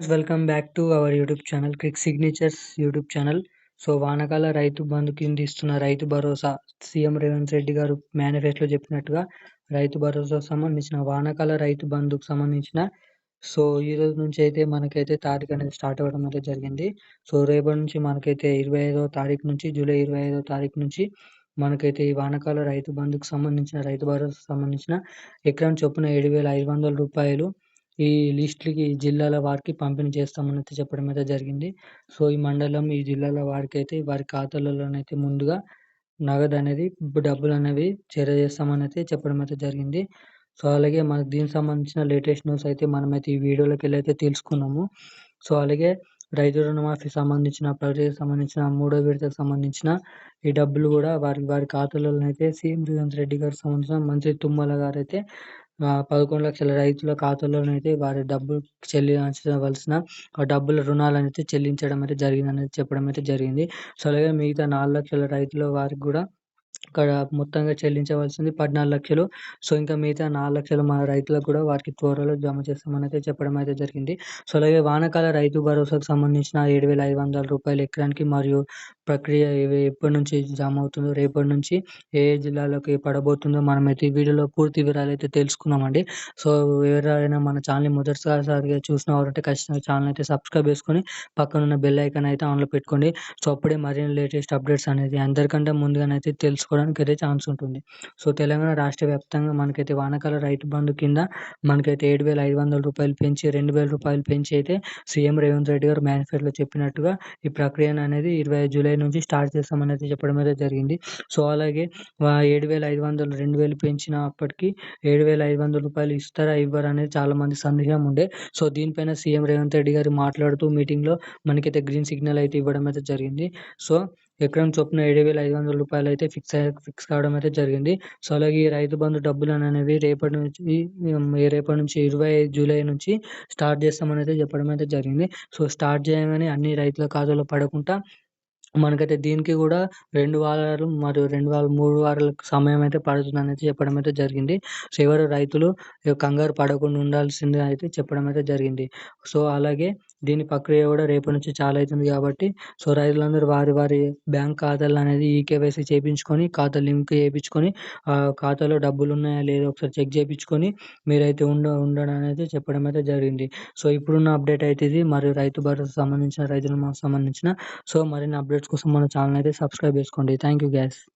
Welcome back to our YouTube channel Quick Signatures YouTube channel so వానకాల Rythu Bandhu కింద ఇస్తున్న Rythu Bharosa CM Revanth Reddy గారు మేనిఫెస్టోలో చెప్పినట్టుగా రైతు భరోసా సంబంధించిన వానకాల రైతు బంధుకు సంబంధించిన. సో ఈ రోజు నుంచి అయితే మనకైతే తారీఖు అనేది స్టార్ట్ అవ్వడం అయితే జరిగింది. సో రేపటి నుంచి మనకైతే ఇరవై ఐదో తారీఖు నుంచి జూలై ఇరవై ఐదో తారీఖు నుంచి మనకైతే ఈ వానకాల రైతు బంధుకు సంబంధించిన రైతు భరోసా సంబంధించిన ఎకరం చొప్పున ఏడు వేల ఐదు వందల రూపాయలు ఈ లిస్ట్‌లకి జిల్లాల వారికి పంపిణీ చేస్తామని అయితే చెప్పడం అయితే జరిగింది. సో, ఈ మండలం, ఈ జిల్లాల వారికి అయితే వారి ఖాతాలలోనైతే ముందుగా నగదు అనేది డబ్బులు అనేవి చేరజేస్తామని అయితే చెప్పడం అయితే జరిగింది. సో, అలాగే మనకు దీనికి సంబంధించిన లేటెస్ట్ న్యూస్ అయితే మనమైతే ఈ వీడియోలోకెళ్ళి అయితే తెలుసుకున్నాము. సో, అలాగే రైతు రుణమాఫీ సంబంధించిన, ప్రజలకు సంబంధించిన, మూడో విడతకు సంబంధించిన ఈ డబ్బులు కూడా వారి వారి ఖాతాలలోనైతే సీఎం రేవంత్ రెడ్డి గారికి సంబంధించిన మంత్రి తుమ్మల గారు అయితే పదకొండు లక్షల రైతుల ఖాతాలోనైతే వారి డబ్బులు చెల్లించవలసిన డబ్బులు డబ్బుల రుణాలనైతే చెల్లించడం అయితే జరిగిందనేది చెప్పడం అయితే జరిగింది. సో, అలాగే మిగతా నాలుగు లక్షల రైతుల వారికి కూడా ఇక్కడ మొత్తంగా చెల్లించవలసింది పద్నాలుగు లక్షలు సో, ఇంకా మిగతా నాలుగు లక్షలు మన రైతులకు కూడా వారికి త్వరలో జమ చేస్తామని అయితే చెప్పడం అయితే జరిగింది. సో, అలాగే వానకాల రైతు భరోసాకు సంబంధించిన ఏడు వేల ఐదు వందల రూపాయలు ఎకరానికి మరియు ప్రక్రియ ఎప్పటి నుంచి జామ్ అవుతుందో, రేపటి నుంచి ఏ ఏ జిల్లాలోకి పడబోతుందో మనమైతే ఈ వీడియోలో పూర్తి వివరాలు అయితే తెలుసుకున్నామండి. సో, ఎవరైనా మన ఛానల్‌ని మొదటిసారిగా చూసిన వారంటే ఖచ్చితంగా ఛానల్ అయితే సబ్స్క్రైబ్ చేసుకొని పక్కనున్న బెల్ ఐకాన్ అయితే ఆన్‌లో పెట్టుకోండి. సో, అప్పుడే మరిన్ని లేటెస్ట్ అప్డేట్స్ అనేది అందరికంటే ముందుగానైతే తెలుసుకోవడానికి అయితే ఛాన్స్ ఉంటుంది. సో, తెలంగాణ రాష్ట్ర వ్యాప్తంగా మనకైతే వానకాల రైతు బంధు కింద మనకైతే ఏడు వేల ఐదు వందల రూపాయలు పెంచి రెండు వేల రూపాయలు పెంచి అయితే సీఎం రేవంత్ రెడ్డి గారు మేనిఫెస్టోలో చెప్పినట్టుగా ఈ ప్రక్రియను అనేది ఇరవై జూలై నుంచి స్టార్ట్ చేస్తామని అయితే చెప్పడం అయితే జరిగింది. సో, అలాగే ఏడు వేల ఐదు వందలు రెండు వేలు పెంచిన అప్పటికి ఏడు వేల ఐదు వందల రూపాయలు ఇస్తారా? ఇవ్వరా? అనేది చాలామంది సందేహం ఉండే. సో, దీనిపైన సీఎం రేవంత్ రెడ్డి గారు మాట్లాడుతూ మీటింగ్‌లో మనకైతే గ్రీన్ సిగ్నల్ అయితే ఇవ్వడం అయితే జరిగింది. సో, ఎకరం చొప్పున ఏడు వేల ఐదు వందల రూపాయలు అయితే ఫిక్స్ ఫిక్స్ కావడం అయితే జరిగింది. సో, అలాగే ఈ రైతు బంధు డబ్బులు అనేవి రేపటి నుంచి రేపటి నుంచి ఇరవై జూలై నుంచి స్టార్ట్ చేస్తామని అయితే చెప్పడం అయితే జరిగింది. సో, స్టార్ట్ చేయగానే అన్ని రైతుల ఖాతాలో పడకుండా మనకైతే దీనికి కూడా రెండు వారాలు మరియు రెండు వారాలు మూడు వారాల సమయం అయితే పడుతుందని అయితే చెప్పడం అయితే జరిగింది. సో, ఎవరు రైతులు కంగారు పడకుండా ఉండాల్సిందే అయితే చెప్పడం అయితే జరిగింది. సో, అలాగే దీని ప్రక్రియ కూడా రేపటి నుంచి చాలా అవుతుంది కాబట్టి సో, రైతులందరూ వారి వారి బ్యాంక్ ఖాతాలు అనేది ఈకేవైసీ చేయించుకొని ఖాతా లింక్ చేపించుకొని ఖాతాలో డబ్బులు ఉన్నాయా లేదో ఒకసారి చెక్ చేయించుకొని మీరైతే ఉండ ఉండడం అనేది చెప్పడం అయితే జరిగింది. సో, ఇప్పుడున్న అప్డేట్ అయితే ఇది మరియు రైతు భరోసా సంబంధించిన రైతు సంబంధించిన సో, మరిన్ని అప్డేట్స్ కోసం మన ఛానల్ అయితే సబ్స్క్రైబ్ చేసుకోండి. Thank you guys